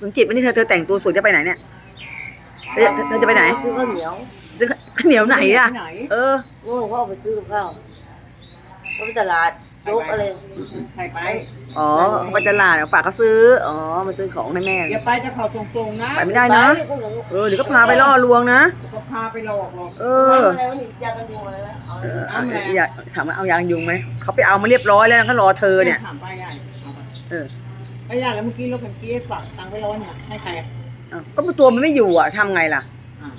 สมจิตวันนี้เธอเธอแต่งตัวสวยจะไปไหนเนี่ยเธอเธอเธอจะไปไหนซื้อข้าวเหนียวซื้อข้าวเหนียวไหนอะไหนเออโง่เขาเอาไปซื้อกับข้าวเขาไปตลาดยกอะไรใครไปอ๋อไปตลาดฝากเขาซื้ออ๋อมาซื้อของให้แม่อย่าไปจะเขาตรงๆนะไปไม่ได้นะเออเดี๋ยวก็พาไปล่อลวงนะก็พาไปหลอกหรอกเอเอออะไรวะนี่ยากันยุงอะไรวะเอาเลยเอาอยากถามว่าเอายางยุงไหมเขาไปเอามาเรียบร้อยแล้วเขารอเธอเนี่ยถามป้าใหญ่เอา ไปเออป้าใหญ่แล้วเมื่อกี้รถเมื่อกี้ฝากตังค์ไปร้อยเนี่ยให้ใครอะเอาก็ตัวมันไม่อยู่อะทำไงล่ะ อะ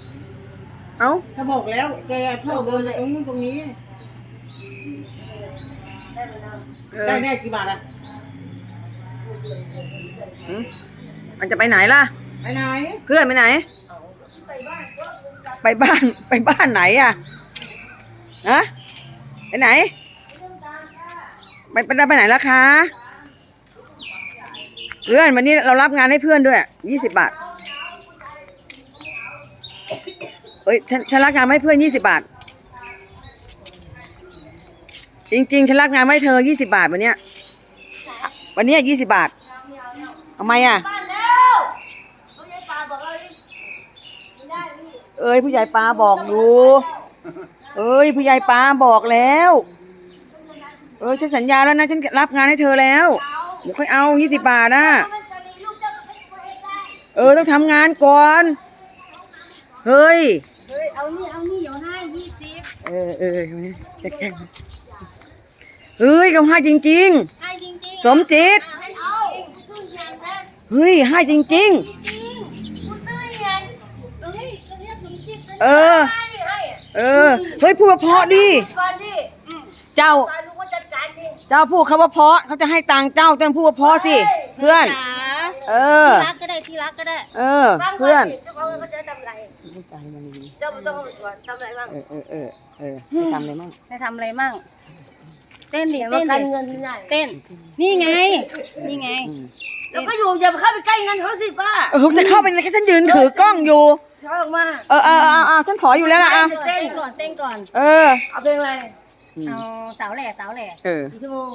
เอ้าถ้าบอกแล้วแกชอบเดินไปตรงนู้นตรงนี้ เออได้แน่กี่บาทอะหืมมันจะไปไหนล่ะ ไปไหนเพื่อนไปไหน ไปบ้านไปบ้านไหนอะฮะไปไหน ไปไปไปไหนแล้วคะ เพื่อนวันนี้เรารับงานให้เพื่อนด้วยยี่สิบบาทเอ้ยฉันฉันรับงานให้เพื่อนยี่สิบาท จริง ๆ ฉันรับงานให้เธอยี่สิบาทวันเนี้ยวันเนี้ยี่สิบาททำไมอะบ้านแล้วเขายายปลาบอกเลยไม่ได้เอ้ยผู้ใหญ่ปลาบอกอยู่เอ้ยผู้ใหญ่ปลาบอกแล้ว เออฉันสัญญาแล้วนะฉันรับงานให้เธอแล้ว เดี๋ยวค่อยเอายี่สิบบาทนะมันจะมีลูกเจ้าก็ไม่ตัวเองได้เออต้องทำงานก่อน เฮ้ย เฮ้ย เอานี่ เอานี่เดี๋ยวให้ยี่สิบเออเออจะแกล้งเฮ้ยเขาให้จริง ให้จริงๆสมจิตๆให้เอาซื้อเงินนะเฮ้ยให้จริง จริงกูซื้อเงินเฮ้ยตรงนี้สมจิตเออ ให้ดิให้อะๆ เออ เฮ้ยพูดว่าเพราะดิ ก่อนดิอืมเจ้าปลาลูกก็จัดการดิ เจ้าพูดคำว่าเพราะเขาจะให้ตังค์เจ้าต้องพูดว่าเพราะสิเพื่อนเออรักก็ได้ที่รักก็ได้เออ เพื่อนเจ้าของเขาจะทำอะไรเจ้าไม่ต้องก่อนทำอะไรบ้างเออเออเออเออให้ทำอะไรมั่งให้ทำอะไรมั่ง เต้นดิเห็นเต้ว่านการดิเงินที่ไหนเต้น นี่ไง นี่ไง แล้วก็อยู่อย่าเข้าไปใกล้เงินเขาสิป้าเออจะเข้าไปในแค่ฉันยืนถือกล้องอยู่ ชอบมากเออเออเออเออฉันถอยอยู่แล้วนะอะเต้นก่อนเต้นก่อน เออ เอาเพลงอะไร เอาสาวแหล่สาวแหล่เออ กี่ชั่วโมง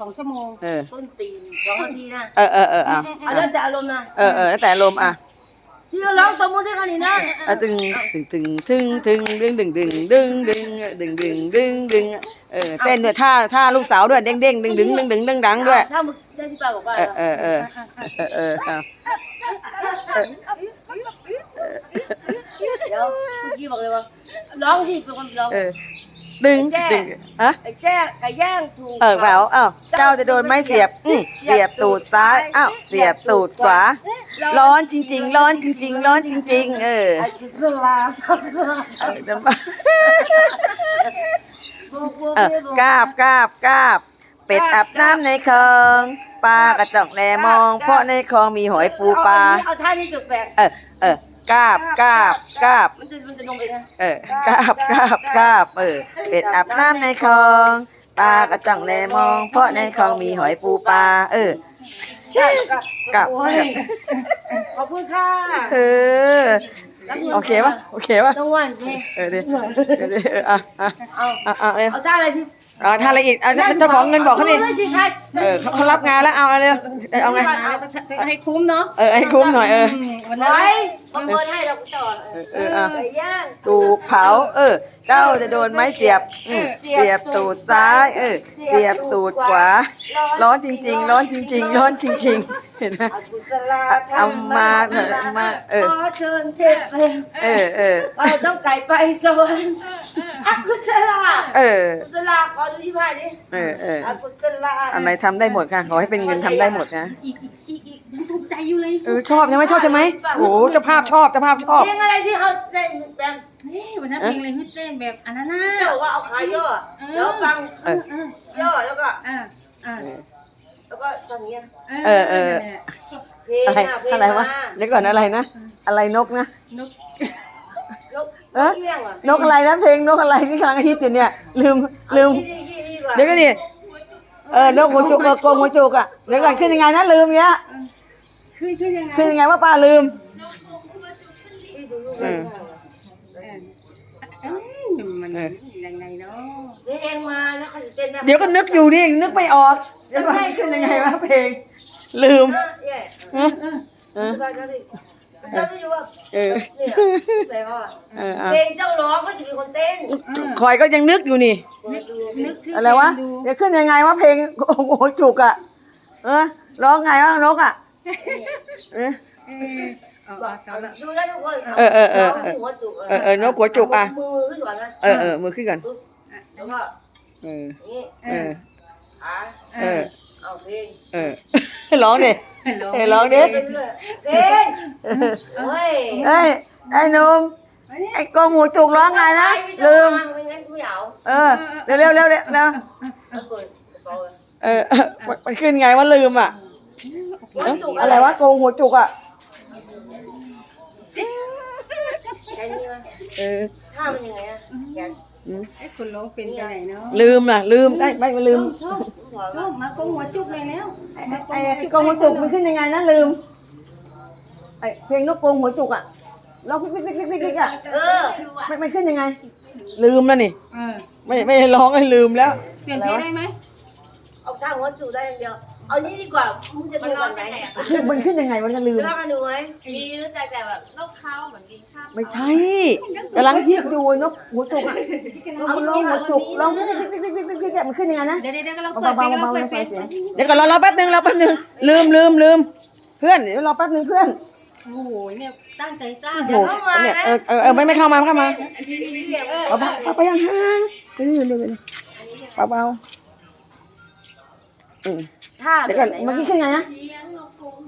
สองชั่วโมงเออ ต้นตีนสองนาทีนะเออเออเออเอาเอาแล้วแต่อารมณ์นะเออเออแล้วแต่ลมณ์อะที่เราร้องตัวมูสิกันนี่นะอะตึงตึงตึงตึงตึงดึงดึงดึงดึงดึงดึงดึงดึงดึงเออเต้นด้วยท่าท่าลูกสาวด้วยเด้งเด้งดึงดึงดึงดึงดึงดังด้วย ถ้ามึงได้ที่ป้าบอกว่าเออเออเออเออเออเอาเดี๋ยวเมื่อกี้บอกเลยว่าร้องสิเป็นคนร้องเออ ดึงดึงอะ ไอ้แจ้ไก่ย่างถูกเออแหววอ้าวเจ้าจะโดนไม้เสียบอืมเสียบตูดซ้ายอ้าวเสียบตูดขวา ร้อนจริง ๆ ร้อนจริง ๆ ร้อนจริง ๆ เออไอ้กุศลาสักลาเออจะมาเออกราบกราบกราบ เป็ดอาบน้ำในคลองปลากระจอกแลมอง เพราะในคลองมีหอยปูปลา เอาท่านี้แปลกเออเออ กราบกราบกราบมันจะมันจะลงไปนะเออกราบกราบกราบเออเป็ดอาบน้ำในคลองปลากระจ่องแลมอง เพราะในคลองมีหอยปูปลาเออกลับโอ้ยขอบคุณค่ะเออโอเคปะโอเคปะต้องวันไหมเออดิเออดิเอออะอะเอาอะอะเออเอาท่าอะไรที่เอาท่าอะไรอีกเอาเจ้าของเงินบอกเขาดิด้วยสิคะ เออเขาเขารับงานแล้วเอาเอาเลยเออเอาไงให้คุ้มเนาะเออให้คุ้มหน่อยเออวันนั้นไว้มาเปิดให้เราก็ต่อเออเอออะไก่ย่างตูกเผา เออ เจ้าจะโดนไม้เสียบอืมเสียบตูดซ้าย เออ เสียบตูดขวา ร้อนจริง ๆ ร้อนจริง ๆ ร้อนจริง ๆ เห็นไหมอากุศลาเอามาเถอะเอามาเออ ขอเชิญเทพไปเออเออ ไปต้องไก่ไปสวรรค์อากุศลาเออ กุศลาขอดูที่ผ้าดิเออเอออากุศลาอะไรทำได้หมดค่ะ ขอให้เป็นเงินทำได้หมดนะ อีกอีกอีกอีกยังถูกใจอยู่เลยเออชอบใช่ไหมชอบใช่ไหมโอ้โหเจ้าภาพชอบเจ้าภาพชอบ เพลงอะไรที่เขาเต้นแบบเฮ้ยวันนั้นเพลงอะไรฮึดเต้นแบบอันนั้นน่ะเจ้าว่าเอาขาย่อแล้วฟังเออเออย่อแล้วก็อ่าอ่าแล้วก็ตอนนี้ยเออเออ นั่นแหละเพลงอะไรอะเพลงอะไรวะมาเดี๋ยวก่อนอะไรนะ อะไรนกนะ นกนกเอ๊ะเอี้ยงอะนกอะไรนะเพลงนกอะไรที่กำลังฮิตอยู่เนี่ย ลืมลืมนี่นี่นี่ก่อนเดี๋ยวก็ดิ เออนกหัวจุกเออโกงหัวจุกอะเดี๋ยวก่อนขึ้นยังไงนะลืมเนี้ยขึ้นขึ้นยังไงขึ้นยังไงว่าป้าลืมนี่ดูลูกเออเอ้ยมันยังไงเนาะเพลงมาแล้วเขาจะเต้นได้เดี๋ยวก็นึกอยู่นี่นึกไม่ออกเดี๋ยวก่อนขึ้นยังไงวะเพลงลืมนะเย่ฮะฮะอเจ้าเจ้าดิ เจ้าอยู่ว่าเออ เนี่ยแปลว่าเอออะเพลงเจ้าร้องก็จะมีคนเต้นคอยก็ยังนึกอยู่นี่ นึกชื่ออะไรวะเพลงดูจะขึ้นยังไงวะเพลงโอ้โหจุกอะ เออร้องไงวะนกอะเออ เออเอาเอาเอาละดูได้ทุกคนเออเออเออน้งหัวจุกเออเออนกหัวจุกอะมือขึ้นก่อนนะเออเออมือขึ้นก่อนปุ๊บแล้วก็เออ อย่างนี้เออ ขาเออ เอาเพลงเออร้องดิร้องเออร้องดิเพลงเลยเพลงเฮ้ยเฮ้ยไอ้หนุ่มไอ้กองหัวจุกร้องไงนะลืมไม่งั้นกูเหงาเออเร็วเร็วเร็วเร็วเร็วเอาเปิดกระเป๋าเลยเออมันมันขึ้นไงว่าลืมอะหัวเอ๊ะจุกอะไรวะโกงหัวจุกอะแค่นี้มั้ยเออท่ามันยังไงนะแขนอืมไอ้คนร้องเป็นกันไหนเนาะลืมน่ะลืมได้ไม่มาลืม หัวลูกมากงหัวจุกเลยแล้วไอ้ไอ้ไอ้กองหัวจุกมันขึ้นยังไงนะลืมไอ้เพลงนกกรงหัวจุกอะร้องปิ๊กปิ๊กปิ๊กปิ๊กปิ๊กอะเออมันมันขึ้นยังไง ลืมแล้วนี่เออไม่ไม่ได้ร้องให้ลืมแล้ว เปลี่ยนเพลงได้ไหมเอาท่าหัวจุกได้อย่างเดียว เอานี้ดีกว่ามึงจะดูก่อนไหนมันขึ้นยังไงมันจะลืมจะว่ากันดูไหมมีรู้จักแต่แบบนกเขาเหมือนกินข้าวไม่ใช่กำลังคิดดูนกหัวจุกอะเอาร้องหัวจุกร้องปิ๊กปิ๊กปิ๊กปิ๊กปิ๊กปิ๊กปิ๊กมันขึ้นยังไงนะเดี๋ยวเดี๋ยวกำลังเปิดเพลงกำลังเปิดเพลงเดี๋ยวก่อนรอรอแป๊บนึงรอแป๊บนึงลืมลืมลืมเพื่อนเดี๋ยวรอแป๊บนึงเพื่อนโอ้โหเนี่ยตั้งใจสร้างโอ้โหเนี่ยเออเออเออไม่ไม่เข้ามาไม่เข้ามาเอาไปเอาไปยังห่างเดี๋ยวเดี๋ยวเดี๋ยวเบาเบาๆอืม ท่าเดี๋ยวก่อนเมื่อกี้ขึ้นไงนะ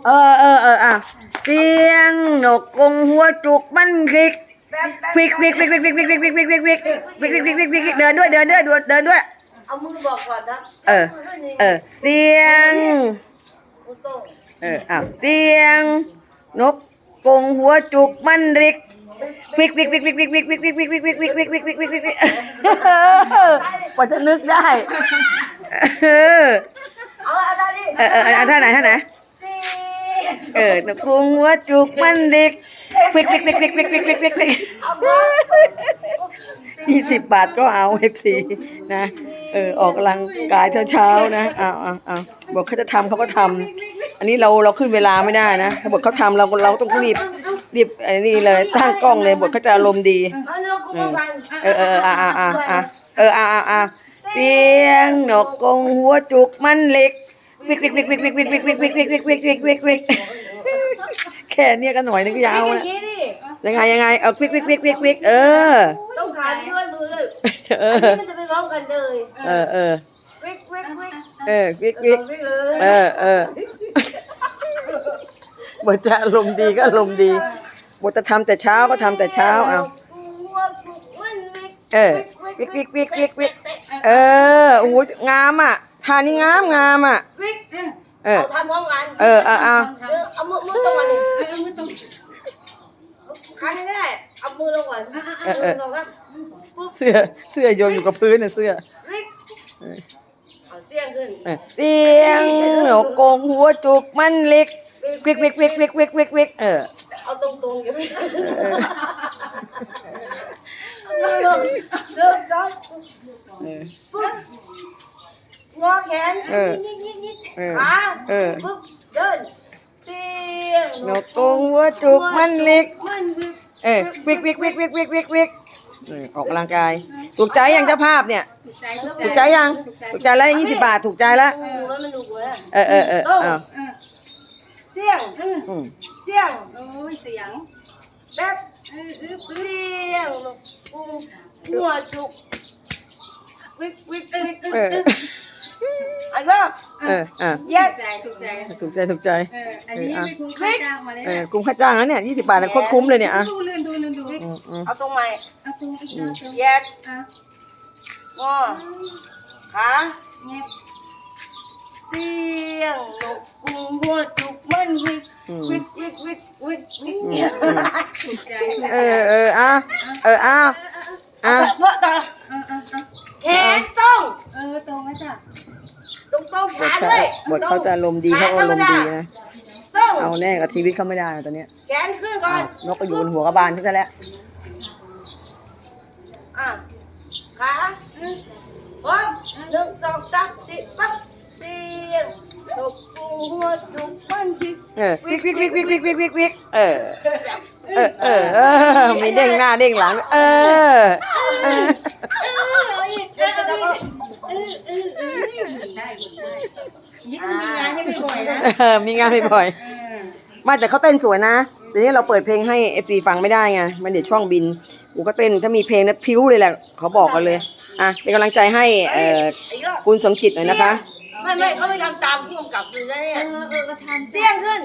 เออเออเอออะเสียงนกกรงหัวจุกมันคลิกคลิกคลิกคลิกคลิกคลิกคลิกคลิกคลิกคลิกคลิกคลิกคลิกคลิกคลิกคลิกคลิกคลิกเดินด้วยเดินด้วยเดินด้วย เอามือบอกก่อนนะเออเออเสียงมือโต้งเอออะเสียงนกกรงหัวจุกมันริกวิกวิกวิกวิกวิกวิกวิกวิกวิกวิกวิกวิกวิกวิกวิกวิกวิกวิกกว่าจะนึกได้ เออเอาเอาท่านี้เออเออเอาท่าไหนท่าไหนสี่เออนกกรงหัวจุกมันริกวิกวิกวิกวิกวิกวิกวิกวิกวิกเอาบอลยี่สิบบาทก็เอาเอฟซีนะ เออออกกำลังกายเช้าๆนะเอาเอาเอาบอกเขาจะทำเขาก็ทำอันนี้เราเราขึ้นเวลาไม่ได้นะถ้าบทเขาทำเราเราต้องรีบรีบไอ้นี่เลยตั้งกล้องเลยบทเขาจะอารมณ์ดี เอานกกูป้องกัน เออเอออ่าอ่าอ่าอ่าเอออ่าอ่าอ่า เสียงนกกงหัวจุกมันเล็กวิกวิกวิกวิกวิกวิกวิกวิกวิกวิกวิกวิกวิกวิกวิกแค่เนี้ยก็หน่อยนึงยาวอะยังไงยังไงเอาวิกวิกวิกวิกวิกเออต้องขาไปด้วยมือเลยเออันนี้มันจะไปพร้อมกันเลยเออเออวิกวิกวิกเออวิกวิกวิกเลยเออเออบทจะอารมดีก็อารมดีบทจะทำแต่เช้าก็ทำแต่เช้าเอาเออ วิกวิกวิกวิกวิกเออโอ้โหงามอะทานี่งามงามอะวิกเออเอาทำพร้อมกันเออเอาเอาเออเอามือมือตรงกันดิเออมือตรงคันนี้ก็ได้เอามือลงก่อนเออเออลงกันปุ๊บเสื้อเสื้อโยนอยู่กับพื้นน่ะเสื้อวิกเอาเสียงขึ้นเออเสียงนกกรงหัวจุกมันเล็กวิกวิกวิกวิกวิกวิกวิกเออเอาตรงตรงๆอย่าไป เออเริ่มเริ่มซ้อมเออ ปุ๊บงอแขนเออนิดนิดนิดเออขาเออ ปุ๊บเดินเสียงนกกรงหัวจุกมันเล็ก มันวิกเออวิกวิกวิกวิกวิกวิกวิกเออออกกำลังกาย ถูกใจยังเจ้าภาพเนี่ย ถูกใจถูกใจยัง ถูกใจแล้วยี่สิบบาท ถูกใจแล้ว ดูแล้วมันดูกูนะเออเออเออเอาเออเสียงอืมเสียงโอ้ยเสียงแบบ เออเออเสียงนกกุ้งหัวจุกวิกวิกวิกเอออีกรอบเอออะเย็ดถูกใจถูกใจถูกใจถูกใจ เอออันนี้ไม่คุ้มค่าจ้างมาเลยเออคุ้มค่าจ้างแล้วเนี่ยยี่สิบบาทเนี่ยโคตรคุ้มเลยเนี่ยอะดูเลื่อนดูเลื่อนดูอืมอืมเอาตรงไหนเอาตรงอีกแล้วตรงเย็ดอะงอขาเงียบ เสียงนกกุ้งหัวจุกมันวิกวิกวิกวิกวิกวิกถูกใจเออเอออะเอออะอะเพราะต่อเออเออเออแขนต้องเออตรงนะจ๊ะตรงตรงบขาทเขาด้วยบทเขาจะอารมณ์ดีเขาก็อารมณ์ดีนะต้องเอาแน่กับชีวิตเขาไม่ได้ตอนเนี้ยแขนขึ้นก่อนนกก็อยู่บนหัวกระบาลที่นั่นแหละอะขาพร้อมหนึ่งสองสามสี่ปั๊บเสียงนกกูหัวจุกมันพลิกเออวิกวิกวิกวิกวิกวิกวิกวิกเออ เออเออเออมีเด้งหน้าเด้งหลัง เออเออยิ่งมีงานให้บ่อยๆนะเออมีงานบ่อยๆไม่แต่เขาเต้นสวยนะแต่นี้เราเปิดเพลงให้เอฟซีฟังไม่ได้ไงมันเดี๋ยวช่องบินกูก็เต้นถ้ามีเพลงนะพิ้วเลยแหละเขาบอกกันเลย อะเป็นกำลังใจให้เอ่ออีกรอบคุณสมจิตหน่อยนะคะ ไม่ไม่เขาไม่ทำตามผู้กำกับเลยนะเนี่ยเออเออก็ทำเสี้ยงขึ้น